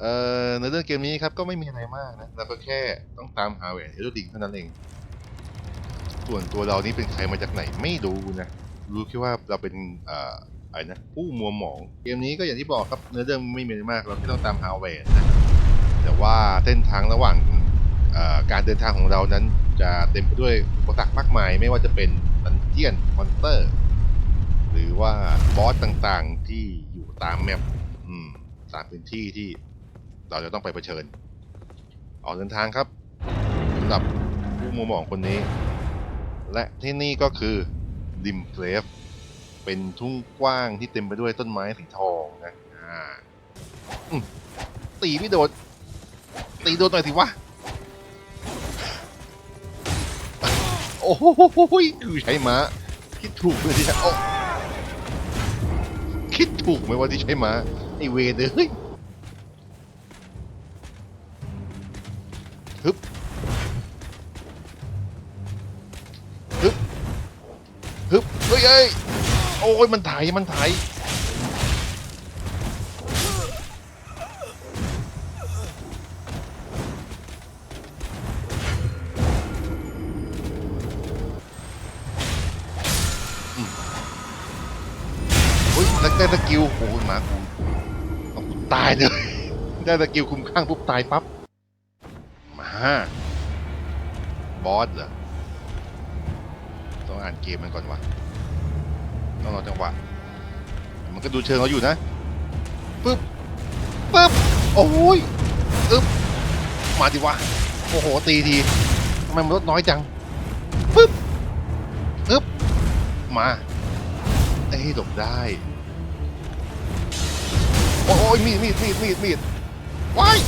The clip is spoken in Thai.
เอ่อในเรื่องเกมนี้ครับก็ไม่มีอะไรมากนะเราก็แค่ต้องตามหาแหวนเฮโรดิงเท่านั้นเอง ส่วนตัวเรานี่เป็นใครมาจากไหนไม่รู้นะ รู้แค่ว่าเราเป็นเอ่ออะไรนะผู้มัวหมอง เกมนี้ก็อย่างที่บอกครับเนื้อเรื่องไม่มีอะไรมาก เราแค่ต้องตามหาแหวนนะแต่ว่าเส้นทางระหว่างการเดินทางของเรานั้นจะเต็มไปด้วยอุปสรรคมากมาย ไม่ว่าจะเป็นดันเจียนมอนเตอร์ หรือว่าบอสต่างๆที่อยู่ตามแมปตามพื้นที่ที่ เราจะต้องไปเผชิญ ออกเดินทางครับสำหรับผู้มัวหมองคนนี้ และที่นี่ก็คือริมเกรฟเป็นทุ่งกว้างที่เต็มไปด้วยต้นไม้สีทองนะอ่าตีไม่โดนตีโดนหน่อยสิวะ โอ้โหคือใช้ม้า คิดถูกเลยที่ใช้โอ้คิดถูกไหมว่าที่ใช้ม้าไอเวรเลย ฮึบฮึบฮึบเฮ้ยเอ้ยโอ้ยมันไถมันไถเฮ้ยแล้วได้สกิลโอ้ยหมากูเอากูตายเลย ได้สกิลคุมข้างปุ๊บตายปั๊บ มาบอสเหรอ ต้องอ่านเกมมันก่อนวะต้องรอจังหวะ มันก็ดูเชิงเราอยู่นะปึ๊บปึ๊บ โอ้ยอึ๊บ มาดิวะ โอ้โห ตีทีทำไมมันลดน้อยจังปึ๊บอึ๊บ มาเอ้ยหลบได้ โอ้ยมีดมีดมีดมีดมีดว้าย